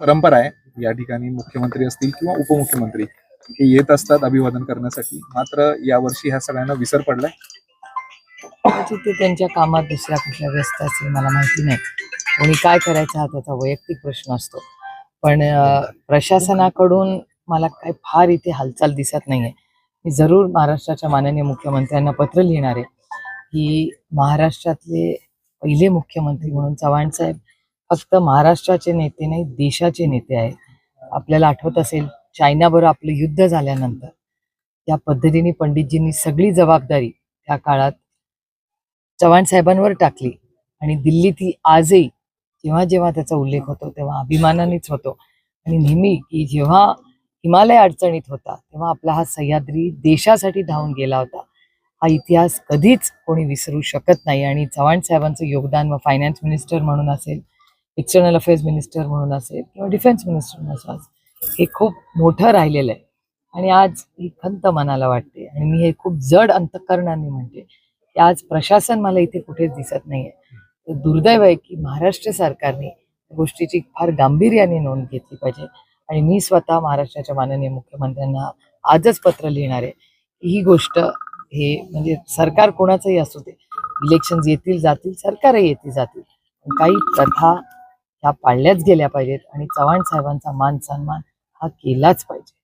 परंपरा आहे. या ठिकाणी मुख्यमंत्री असतील किंवा उपमुख्यमंत्री हे येत असतात अभिवादन करण्यासाठी. मात्र यावर्षी ह्या सगळ्यांना विसर पडलाय. कदाचित ते त्यांच्या कामात दुसऱ्या कुठल्या व्यस्त असेल मला माहिती नाही. कोणी काय करायचं हा त्याचा वैयक्तिक प्रश्न असतो. पण अं, प्रशासनाकडून मला काही फार इथे हालचाल दिसत नाहीये. मी जरूर महाराष्ट्राच्या माननीय मुख्यमंत्र्यांना पत्र लिहिणार आहे की महाराष्ट्रातले पहिले मुख्यमंत्री म्हणून चव्हाण साहेब फक्त महाराष्ट्राचे नेते नाही देशाचे नेते आहे आपल्याला आठवत असेल चायनाबरोबर आपलं युद्ध झाल्यानंतर त्या पद्धतीने पंडितजींनी सगळी जबाबदारी त्या काळात चव्हाण साहेबांवर टाकली. आणि दिल्ली ती आजही जेव्हा जेव्हा त्याचा उल्लेख होतो तेव्हा अभिमानानेच होतो. आणि नेहमी की जेव्हा हिमालय अडचणीत होता तेव्हा आपला हा सह्याद्री देशासाठी धावून गेला होता. हा इतिहास कधीच कोणी विसरू शकत नाही. आणि चव्हाण साहेबांचं योगदान व फायनान्स मिनिस्टर म्हणून असेल एक्सटर्नल अफेअर्स मिनिस्टर म्हणून असेल किंवा डिफेन्स मिनिस्टर म्हणून असेल. हे खूप मोठं राहिलेलं आहे. आणि आज ही खंत मनाला वाटते. आणि मी हे खूप जड अंतकरणाने म्हणते. की आज प्रशासन मला इथे कुठेच दिसत नाहीये. तर दुर्दैव आहे की महाराष्ट्र सरकारने गोष्टीची फार गांभीर्याने नोंद घेतली पाहिजे. आणि मी स्वतः महाराष्ट्राच्या माननीय मुख्यमंत्र्यांना आजच पत्र लिहिणार आहे. ही गोष्ट हे म्हणजे सरकार कोणाचंही असू दे. इलेक्शन येतील जातील सरकारही येतील जातील. पण काही प्रथा ह्या पाळल्याच गेल्या पाहिजेत आणि चव्हाण साहेबांचा मान सन्मान हा केलाच पाहिजे.